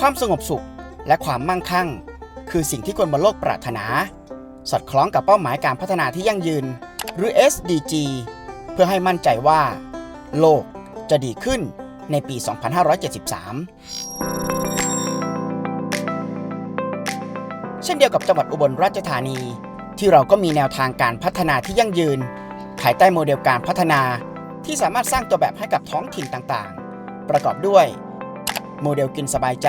ความสงบสุขและความมั่งคั่ง คือสิ่งที่คนบนโลกปรารถนา สอดคล้องกับเป้าหมายการพัฒนาที่ยั่งยืน หรือ SDG เพื่อให้มั่นใจว่า โลกจะดีขึ้นในปี 2573 เช่นเดียวกับจังหวัดอุบลราชธานี ที่เราก็มีแนวทางการพัฒนาที่ยั่งยืน ภายใต้โมเดลการพัฒนา ที่สามารถสร้างตัวแบบให้กับท้องถิ่นต่างๆ ประกอบด้วย โมเดลกินสบายใจ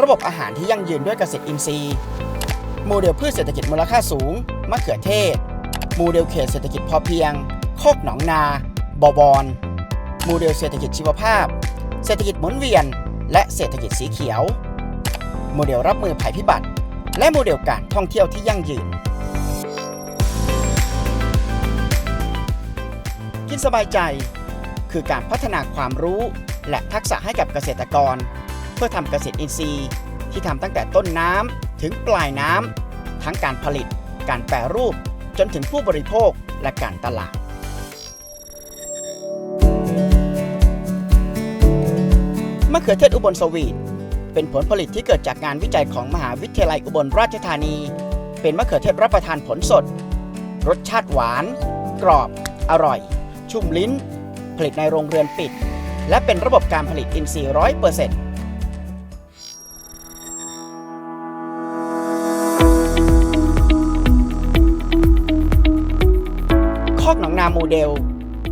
ระบบอาหารที่ยั่งยืนด้วยเกษตรอินทรีย์ โมเดลพืชเศรษฐกิจมูลค่าสูง มะเขือเทศ โมเดลเขตเศรษฐกิจพอเพียง โคกหนองนา บอบอน โมเดลเศรษฐกิจชีวภาพ เศรษฐกิจหมุนเวียน และเศรษฐกิจสีเขียว โมเดลรับมือภัยพิบัติ และโมเดลการท่องเที่ยวที่ยั่งยืน สบายใจ คือการพัฒนาความรู้และทักษะให้กับเกษตรกร เพื่อทำเกษตรอินทรีย์ ที่ทำตั้งแต่ต้นน้ำถึงปลายน้ำทั้งการผลิต การแปรรูป จนถึงผู้บริโภคและการตลาดมะเขือเทศอุบลสวีทเป็นผลผลิตที่เกิดจากงานวิจัยของมหาวิทยาลัยอุบลราชธานี เป็นมะเขือเทศรับประทานผลสด รสชาติหวาน กรอบ อร่อย ชุ่มลิ้น ผลิตในโรงเรือนปิด และเป็นระบบการผลิตอินทรีย์ร้อยเปอร์เซ็นต์คอกหนองนาโมเดล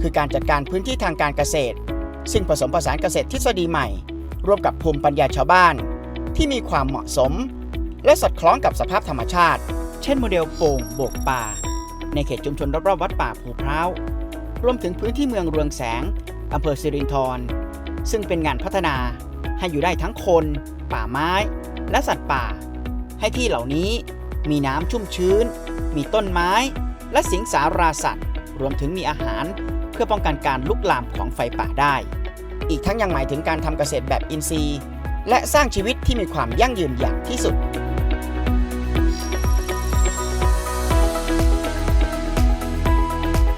คือการจัดการพื้นที่ทางการเกษตร ซึ่งผสมผสานเกษตรทฤษฎีใหม่ ร่วมกับภูมิปัญญาชาวบ้าน ที่มีความเหมาะสม และสอดคล้องกับสภาพธรรมชาติ เช่นโมเดลโป่งโบกป่าในเขตชุมชนรอบๆวัดป่าภูพร้าว รวมถึงพื้นที่เมืองเรืองแสงอำเภอสิรินธรซึ่งเป็นงานพัฒนาให้อยู่ได้ทั้งคน ป่าไม้ และสัตว์ป่า ให้ที่เหล่านี้มีน้ำชุ่มชื้น มีต้นไม้ และสิงสาราสัตว์ รวมถึงมีอาหารเพื่อป้องกันการลุกลามของไฟป่าได้ อีกทั้งยังหมายถึงการทำเกษตรแบบอินทรีย์ และสร้างชีวิตที่มีความยั่งยืนอย่างที่สุด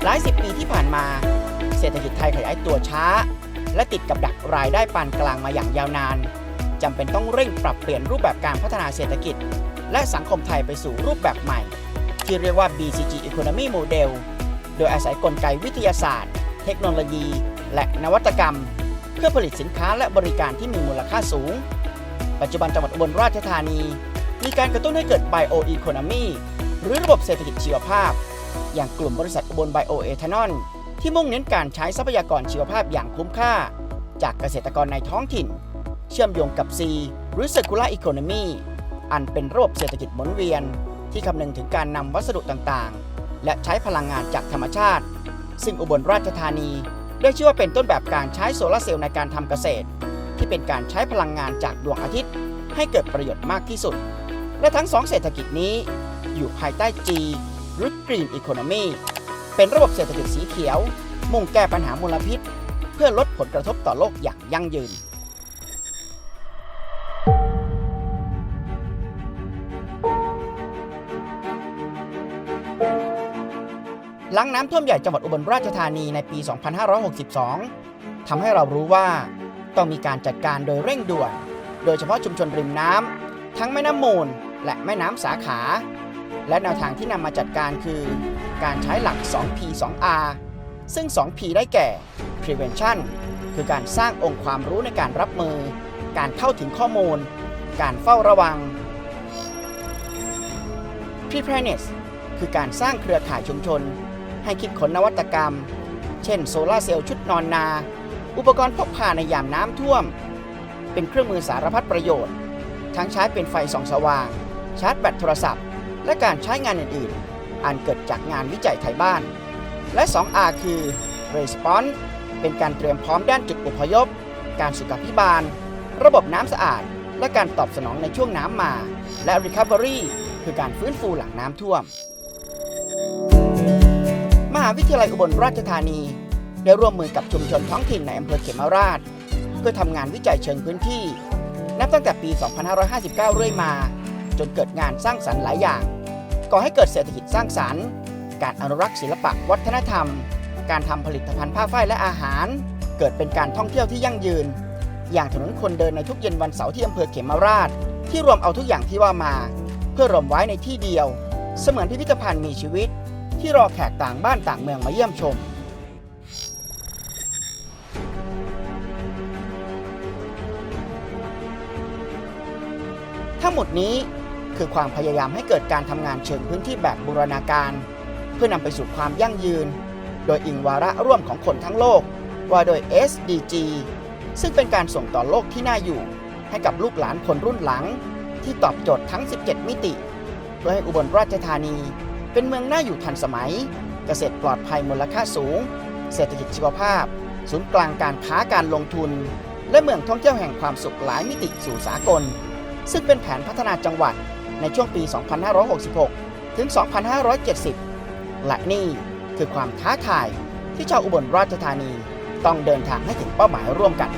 หลายสิบปี ผ่านมา เศรษฐกิจไทยขยายตัวช้า และติดกับดักรายได้ปานกลางมาอย่างยาวนานจำเป็นต้องเร่งปรับเปลี่ยนรูปแบบการพัฒนาเศรษฐกิจ และสังคมไทยไปสู่รูปแบบใหม่ ที่เรียกว่า BCG Economy Model โดยอาศัยกลไกวิทยาศาสตร์ เทคโนโลยี และนวัตกรรม เพื่อผลิตสินค้าและบริการที่มีมูลค่าสูง ปัจจุบันจังหวัดอุบลราชธานี มีการกระตุ้นให้เกิด Bio Economy หรือระบบเศรษฐกิจชีวภาพ อย่างกลุ่มบริษัทอุบลไบโอเอทานอลที่มุ่งเน้นการใช้ทรัพยากรชีวภาพอย่างคุ้มค่า จากเกษตรกรในท้องถิ่น เชื่อมโยงกับ C หรือ Circular Economy อันเป็นระบบเศรษฐกิจหมุนเวียน ที่คำนึงถึงการนำวัสดุต่างๆ และใช้พลังงานจากธรรมชาติ ซึ่งอุบลราชธานี ได้ชื่อว่าเป็นต้นแบบการใช้โซลาร์เซลล์ในการทำเกษตร ที่เป็นการใช้พลังงานจากดวงอาทิตย์ ให้เกิดประโยชน์มากที่สุด และทั้งสองเศรษฐกิจนี้ อยู่ภายใต้ G หรือ Green Economy เป็นระบบเศรษฐกิจสีเขียว มุ่งแก้ปัญหามลพิษ เพื่อลดผลกระทบต่อโลกอย่างยั่งยืน หลังน้ำท่วมใหญ่จังหวัดอุบลราชธานีในปี 2562 ทำให้เรารู้ว่าต้องมีการจัดการโดยเร่งด่วน โดยเฉพาะชุมชนริมน้ำทั้งแม่น้ำมูลและแม่น้ำสาขา และแนวทางที่นำมาจัดการคือ การใช้หลัก 2P 2R ซึ่ง 2P ได้แก่ prevention คือการสร้างองค์ความรู้ในการรับมือ การเข้าถึงข้อมูล การเฝ้าระวัง preparedness คือการสร้างเครือข่ายชุมชน ให้คิดค้นนวัตกรรม เช่นโซลาเซลล์ชุดนอนนา อุปกรณ์พกพาในยามน้ำท่วม เป็นเครื่องมือสารพัดประโยชน์ ทั้งใช้เป็นไฟส่องสว่าง ชาร์จแบตโทรศัพท์ และการใช้งานอื่นๆ อันเกิดจากงานวิจัยไทยบ้าน และ 2R คือ Response เป็นการเตรียมพร้อมด้านจุดอพยพ การสุขภิบาล ระบบน้ำสะอาด และการตอบสนองในช่วงน้ำมา และ Recovery คือการฟื้นฟูหลังน้ำท่วม มหาวิทยาลัยอุบลราชธานี ได้ร่วมมือกับชุมชนท้องถิ่นในอำเภอเขมราช เพื่อทำงานวิจัยเชิงพื้นที่ นับตั้งแต่ปี 2559 เรื่อยมา จนเกิดงานสร้างสรรค์หลายอย่าง ก่อให้เกิดเศรษฐกิจสร้างสรรค์ การอนุรักษ์ศิลปะวัฒนธรรม การทำผลิตภัณฑ์ผ้าฝ้ายและอาหาร เกิดเป็นการท่องเที่ยวที่ยั่งยืน อย่างถนนคนเดินในทุกเย็นวันเสาร์ที่อำเภอเขมราช ที่รวมเอาทุกอย่างที่ว่ามา เพื่อรวมไว้ในที่เดียว เสมือนพิพิธภัณฑ์มีชีวิต ที่รอแขกต่างบ้านต่างเมืองมาเยี่ยมชมทั้งหมดนี้ คือความพยายามให้เกิดการทำงานเชิงพื้นที่แบบบูรณาการ เพื่อนำไปสู่ความยั่งยืน โดยอิงวาระร่วมของคนทั้งโลก ว่าโดย SDG ซึ่งเป็นการส่งต่อโลกที่น่าอยู่ ให้กับลูกหลานคนรุ่นหลัง ที่ตอบโจทย์ทั้ง 17 มิติเพื่อให้อุบลราชธานี เป็นเมืองน่าอยู่ทันสมัย เกษตรปลอดภัยมูลค่าสูง เศรษฐกิจชีวภาพ ศูนย์กลางการค้าการลงทุน และเมืองท่องเที่ยวแห่งความสุขหลายมิติสู่สากล ซึ่งเป็นแผนพัฒนาจังหวัด ในช่วงปี 2566 ถึง 2570 และนี่คือความท้าทายที่ชาวอุบลราชธานีต้องเดินทางให้ถึงเป้าหมายร่วมกัน